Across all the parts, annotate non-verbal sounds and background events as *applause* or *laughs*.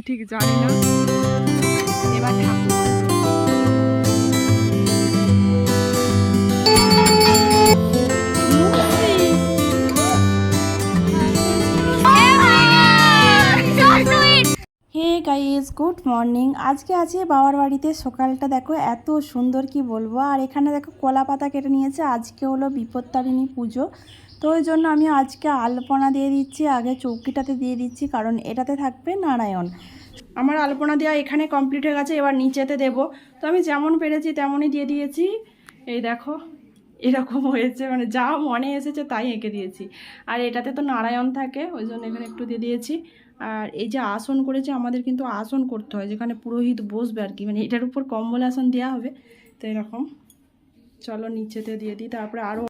হয় ঠিক জানি না। এবার গাইজ গুড মর্নিং। আজকে আছে বাবার বাড়িতে। সকালটা দেখো, এত সুন্দর কি বলব। আর এখানে দেখো কলা পাতা কেটে নিয়েছে। আজকে হলো বিপত্তারিণী পুজো। তো ওই জন্য আমি আজকে আলপনা দিয়ে দিচ্ছি, আগে চৌকিটাতে দিয়ে দিচ্ছি, কারণ এটাতে থাকবে নারায়ণ। আমার আলপনা দেওয়া এখানে কমপ্লিট হয়ে গেছে, এবার নিচেতে দেব। তো আমি যেমন পেরেছি তেমনই দিয়ে দিয়েছি। এই দেখো, এরকম হয়েছে মানে যা মনে এসেছে তাই এঁকে দিয়েছি। আর এটাতে তো নারায়ণ থাকে, ওই জন্য এখানে একটু দিয়ে দিয়েছি। আর এই যে আসন করেছে, আমাদের কিন্তু আসন করতে হয়, যেখানে পুরোহিত বসবে আর কি মানে এটার উপর কম্বল আসন দেওয়া হবে। তো এরকম, চলো নিচেতে দিয়ে দিই, তারপরে আরও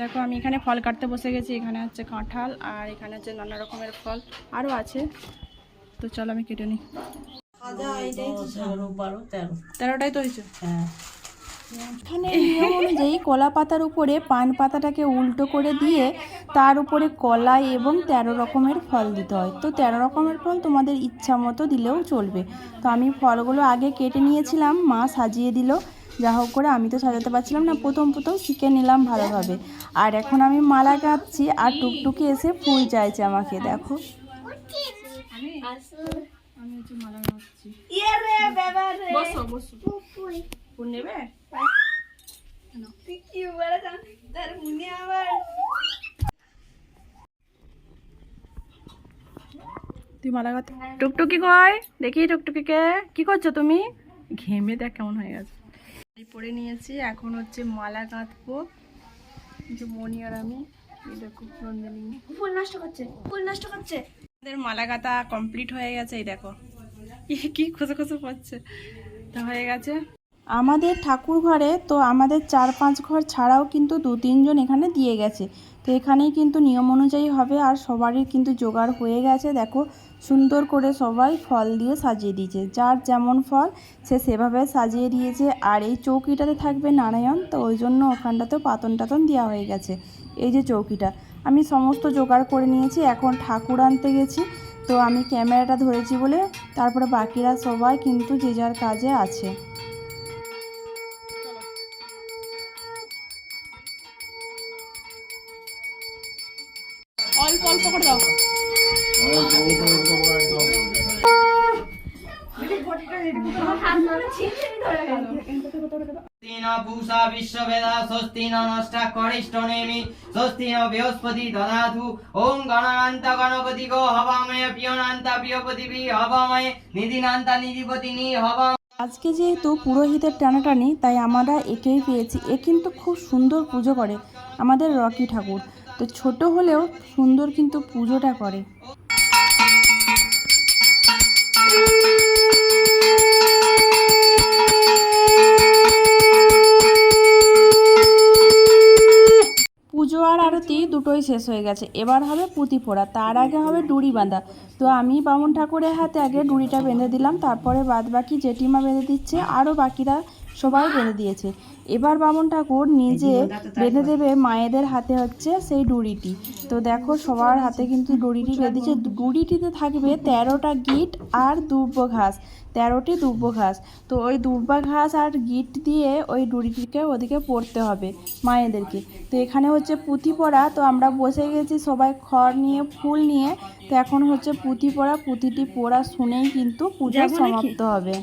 দেখো আমি এখানে ফল কাটতে বসে গেছি। এখানে হচ্ছে কাঁঠাল আর এখানে হচ্ছে নানা রকমের ফল। আরও আছে। তো চলো আমি কেটে নিই। তেরোটাই তো হয়েছে? হ্যাঁ। এখানে নিয়ম অনুযায়ী কলা পাতার উপরে পান পাতাটাকে উল্টো করে দিয়ে তার উপরে কলাই এবং তেরো রকমের ফল দিতে হয়। তো তেরো রকমের ফল তোমাদের ইচ্ছা মতো দিলেও চলবে। তো আমি ফলগুলো আগে কেটে নিয়েছিলাম মা সাজিয়ে দিল। যা হোক করে আমি তো সাজাতে পারছিলাম না। প্রথম প্রথম শিখে নিলাম ভালোভাবে। আর এখন আমি মালা গাঁথছি আর টুকটুকি এসে ফুল চাইছে আমাকে দেখো। আমি হচ্ছে মালা গাঁথছি বসো বসো। ফুল নেবে? তুই মালা গাঁথ টুকটুকি কয়? দেখি টুকটুকিকে। কি করছ তুমি? ঘেমে দেখ কেমন হয়ে গেছে। পরে নিয়েছি। এখন হচ্ছে মালা গাঁথবো যে মনি আর আমি এই দেখো নন্দিনী। ফুল নষ্ট করছে ফুল নষ্ট করছে। আমাদের মালা গাঁথা কমপ্লিট হয়ে গেছে এই দেখো। কি খুঁজে খুঁজে করছে তা হয়ে গেছে। আমাদের ঠাকুর ঘরে তো আমাদের চার পাঁচ ঘর ছাড়াও কিন্তু দু তিনজন এখানে দিয়ে গেছে। তো এখানেই কিন্তু নিয়ম অনুযায়ী হবে আর সবারই কিন্তু জোগাড় হয়ে গেছে। দেখো, সুন্দর করে সবাই ফল দিয়ে সাজিয়ে দিয়েছে। যার যেমন ফল, সে সেভাবে সাজিয়ে দিয়েছে। আর এই চৌকিটাতে থাকবে নারায়ণ, তো ওই জন্য ওখানটাতেও পাতন টাতন দেওয়া হয়ে গেছে। এই যে চৌকিটা। আমি সমস্ত জোগাড় করে নিয়েছি, এখন ঠাকুর আনতে গেছি। তো আমি ক্যামেরাটা ধরেছি বলে তারপরে বাকিরা সবাই কিন্তু যে যার কাজে আছে। অল্প অল্প করে দাও। স্বস্তি বিশ্ববেদা স্বস্তি নষ্টা করিষ্ঠ নেমি স্বস্তি বৃহস্পতি গণান্ত গণপতি গো হবাময় পিয়নান্ত প্রিয়পতিবি হবাময় নিধিনান্ত নিধিপতিনি হবা আজকে যেহেতু পুরোহিতের টানাটানি তাই আমরা একেই পেয়েছি। এ কিন্তু খুব সুন্দর পুজো করে আমাদের রকি ঠাকুর। তো ছোট হলেও সুন্দর কিন্তু পুজোটা করে। পুজো আর আরতি দুটোই শেষ হয়ে গেছে। এবার হবে পুঁতি ফোড়া, তার আগে হবে ডুরি বাঁধা। তো আমি বামুন ঠাকুরের হাতে আগে ডুরিটা বেঁধে দিলাম, তারপরে বাদ বাকি জেঠিমা বেঁধে দিচ্ছে, আরও বাকিরা সবাই বেঁধে দিয়েছে। এবার বামন ঠাকুর নিজে বেঁধে দেবে মায়েদের হাতে হচ্ছে সেই ডুরিটি তো দেখো সবার হাতে কিন্তু ডুরিটি বেঁধেছে। ডুরিটিতে থাকবে তেরোটা গিট আর দুর্ব ঘাস। তেরোটি দুর্ব ঘাস। তো ওই দুর্বা ঘাস আর গিট দিয়ে ওই ডুরিটিকে ওদিকে পড়তে হবে মায়েদেরকে। তো এখানে হচ্ছে পুঁথি পড়া। তো আমরা বসে গেছি সবাই খড় নিয়ে ফুল নিয়ে। তো এখন হচ্ছে পুঁথি পড়া। পুঁথিটি পড়া শুনেই কিন্তু পূজা সমাপ্ত হবে।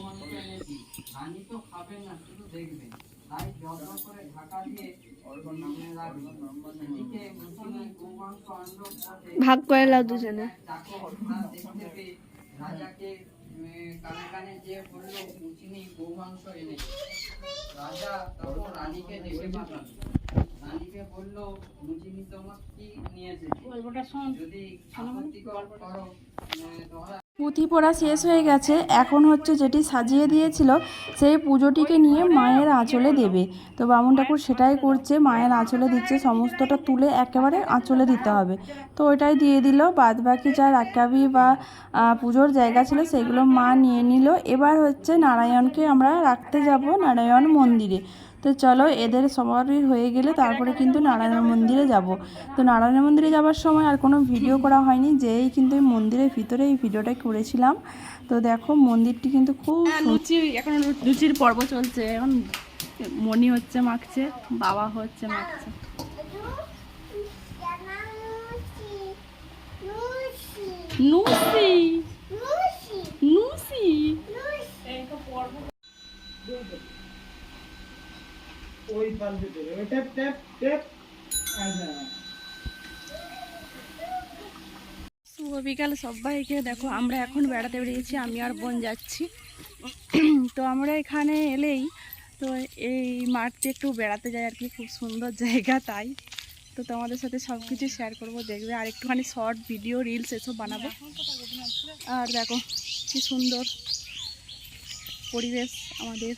ভাগ করে লাও দুজনে। রাজাকে উম, কানে কানে যে বলল উচিনি গৌমাংস এনে। রাজা তখন রানীকে ডেকে রানীকে বলল মুচিনি তোমার কি নিয়ে এসেছে? যদি আপত্তি করো তোমরা পুঁথি পড়া শেষ হয়ে গেছে, এখন হচ্ছে যেটি সাজিয়ে দিয়েছিল সেই পুজোটিকে নিয়ে মায়ের আঁচলে দেবে। তো বামুন ঠাকুর সেটাই করছে, মায়ের আঁচলে দিচ্ছে, সমস্তটা তুলে একেবারে আঁচলে দিতে হবে। তো ওইটাই দিয়ে দিল বাদ বাকি যা রাকাবি বা পুজোর জায়গা ছিল সেগুলো মা নিয়ে নিল। এবার হচ্ছে নারায়ণকে আমরা রাখতে যাব নারায়ণ মন্দিরে। তো চলো এদের সবারই হয়ে গেলে তারপরে কিন্তু নারায়ণ মন্দিরে যাব। তো নারায়ণ মন্দিরে যাওয়ার সময় আর কোনো ভিডিও করা হয়নি যেই কিন্তু এই মন্দিরের ভিতরে এই ভিডিওটা করেছিলাম। তো দেখো মন্দিরটি কিন্তু খুব লুচি এখন লুচির পর্ব চলছে। এখন মনি হচ্ছে মাখছে বাবা হচ্ছে মাখছে। নুসি শুভ বিকাল সবাইকে। দেখো, আমরা এখন বেড়াতে বেরিয়েছি, আমি আর বোন যাচ্ছি। তো আমরা এখানে এলেই, তো এই মাঠে একটু বেড়াতে যাই আর কি, খুব সুন্দর জায়গা তাই। তো তোমাদের সাথে সব কিছু শেয়ার করব, দেখবে, আর একটুখানি শর্ট ভিডিও রিলস এসব বানাবো। আর দেখো, কি সুন্দর পরিবেশ আমাদের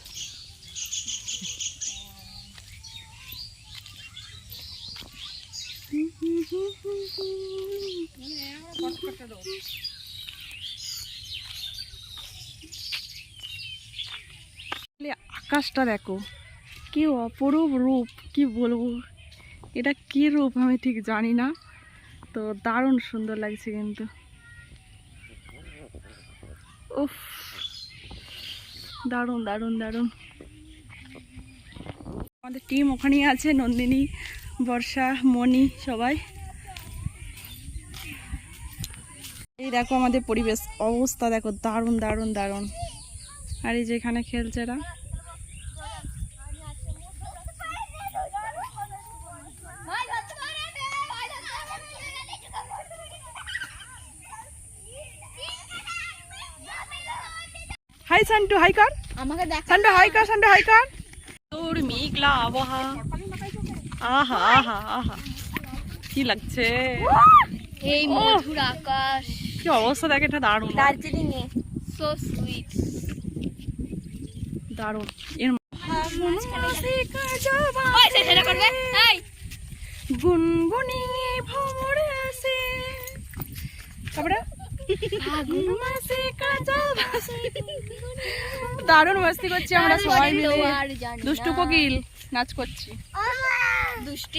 বলে, আকাশটা দেখো, কি অপরূপ রূপ, কি বলব? এটা কি রূপ আমি ঠিক জানি না, তো দারুণ সুন্দর লাগছে কিন্তু। উফ, দারুণ দারুণ দারুণ। আমাদের টিম ওখানেই আছে, নন্দিনী, বর্ষা, মণি সবাই। এই দেখো আমাদের পরিবেশ অবস্থা দেখো দারুণ দারুণ দারুণ। আর এই যে এখানে খেলছে এরা। হাই সান্টু হাই কর আমাকে দেখ সান্টু হাই কর সান্টু হাই কর তোর মেঘলা আবহাওয়া। আহা আহা আহা। কি লাগছে? এই মধুর আকাশ। কি অবস্থা দেখে এটা দারুণ। দার্জিলিং এ সো সুইট দারুণ। এর সেটা করবে। এই। গুনগুনিয়ে ভ্রমরে আসে। তারপরে? দারুণ মস্তি করছি আমরা সবাই মিলে। দুষ্টু কোকিল নাচ করছি। দুষ্টি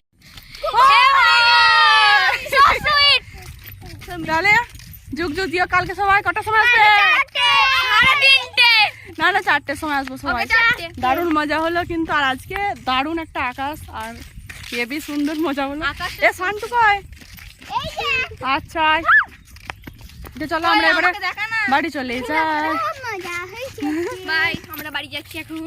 তাহলে যুগ যুগ দিও কালকে সবাই কটার সময় আসবে? না না চারটের সময় আসব সবাই। দারুণ মজা হলো কিন্তু আর আজকে দারুণ একটা আকাশ আর হেবি সুন্দর মজা হলো। এ শান্তু কয়? আচ্ছা। তো চলো আমরা এবারে বাড়ি চলে যাই। *laughs* বাই আমরা বাড়ি যাচ্ছি এখন।